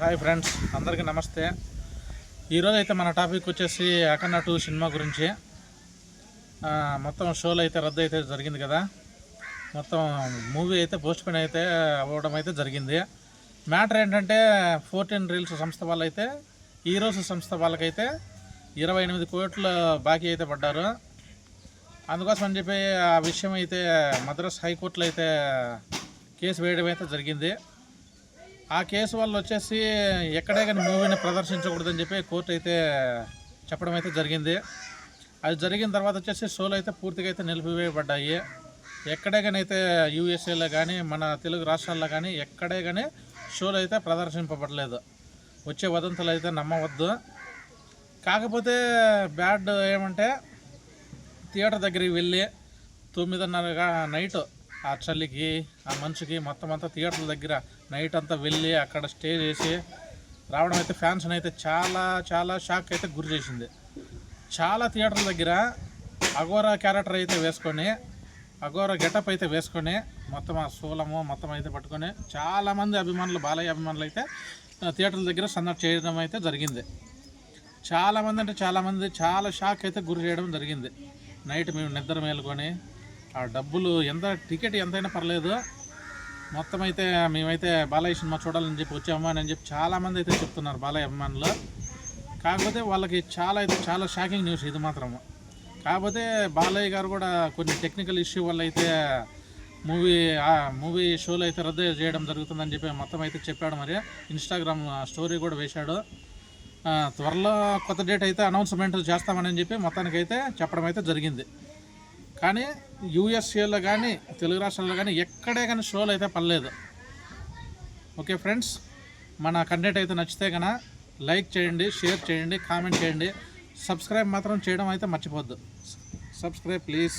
Hi friends అందరికీ నమస్తే. ఈరోజు అయితే మన టాపిక్ వచ్చేసి అఖండ టూ సినిమా గురించి. మొత్తం షోలు అయితే రద్దు అయితే జరిగింది కదా. మొత్తం మూవీ అయితే పోస్ట్పోన్ అయితే అవ్వడం అయితే జరిగింది. మ్యాటర్ ఏంటంటే ఫోర్టీన్ రీల్స్ సంస్థ వాళ్ళైతే అయితే ఈరోజు సంస్థ వాళ్ళకైతే ఇరవై ఎనిమిది కోట్లు బాకీ అయితే పడ్డారు. అందుకోసం అని చెప్పి ఆ విషయం అయితే మద్రాస్ హైకోర్టులో అయితే కేసు వేయడం అయితే జరిగింది. ఆ కేసు వల్ల వచ్చేసి ఎక్కడే కానీ మూవీని ప్రదర్శించకూడదని చెప్పి కోర్టు అయితే చెప్పడం అయితే జరిగింది. అది జరిగిన తర్వాత వచ్చేసి షోలు అయితే పూర్తిగా అయితే నిలిపివేయబడ్డాయి. ఎక్కడే కానీ అయితే యూఎస్ఏలో కానీ మన తెలుగు రాష్ట్రాల్లో కానీ ఎక్కడే కానీ షోలు అయితే ప్రదర్శింపబడలేదు. వచ్చే వదంతులు అయితే నమ్మవద్దు. కాకపోతే బ్యాడ్ ఏమంటే థియేటర్ దగ్గరికి వెళ్ళి తొమ్మిదిన్నరగా నైట్ ఆ చలికి ఆ మనిషికి మొత్తం అంతా థియేటర్ల దగ్గర నైట్ అంతా వెళ్ళి అక్కడ స్టే చేసి రావడం అయితే ఫ్యాన్స్ని అయితే చాలా చాలా షాక్ అయితే గురి చేసింది. చాలా థియేటర్ల దగ్గర అఘోరా క్యారెక్టర్ అయితే వేసుకొని అఘోరా గెటప్ అయితే వేసుకొని మొత్తం ఆ శూలము మొత్తం అయితే పట్టుకొని చాలామంది అభిమానులు బాలయ్య అభిమానులు అయితే ఆ, థియేటర్ల దగ్గర సందడి చేయడం అయితే జరిగింది. చాలామంది అంటే చాలామంది చాలా షాక్ అయితే గురి చేయడం జరిగింది. నైట్ మేము నిద్ర మేలుకొని ఆ డబ్బులు ఎంత టికెట్ ఎంతైనా పర్లేదు. మొత్తం అయితే మేమైతే బాలయ్య సినిమా చూడాలని చెప్పి వచ్చాము అని చెప్పి చాలామంది అయితే చెప్తున్నారు బాలయ్య అభిమానులు. కాకపోతే వాళ్ళకి చాలా అయితే చాలా షాకింగ్ న్యూస్ ఇది మాత్రము కాకపోతే బాలయ్య గారు కూడా కొన్ని టెక్నికల్ ఇష్యూ వల్ల అయితే మూవీ మూవీ షోలు అయితే రద్దు చేయడం జరుగుతుందని చెప్పి మొత్తం అయితే చెప్పాడు మరి. ఇన్స్టాగ్రామ్ స్టోరీ కూడా వేశాడు. త్వరలో కొత్త డేట్ అయితే అనౌన్స్మెంట్ చేస్తామని చెప్పి మొత్తానికి అయితే చెప్పడం అయితే జరిగింది. కానీ యూఎస్ఏలో కానీ తెలుగు రాష్ట్రాల్లో కానీ ఎక్కడే కానీ షోలు అయితే పర్లేదు ఓకే ఫ్రెండ్స్ మన కంటెంట్ అయితే నచ్చితే కనుక లైక్ చేయండి షేర్ చేయండి కామెంట్ చేయండి. సబ్స్క్రైబ్ మాత్రం చేయడం అయితే మర్చిపోద్దు సబ్స్క్రైబ్ ప్లీజ్.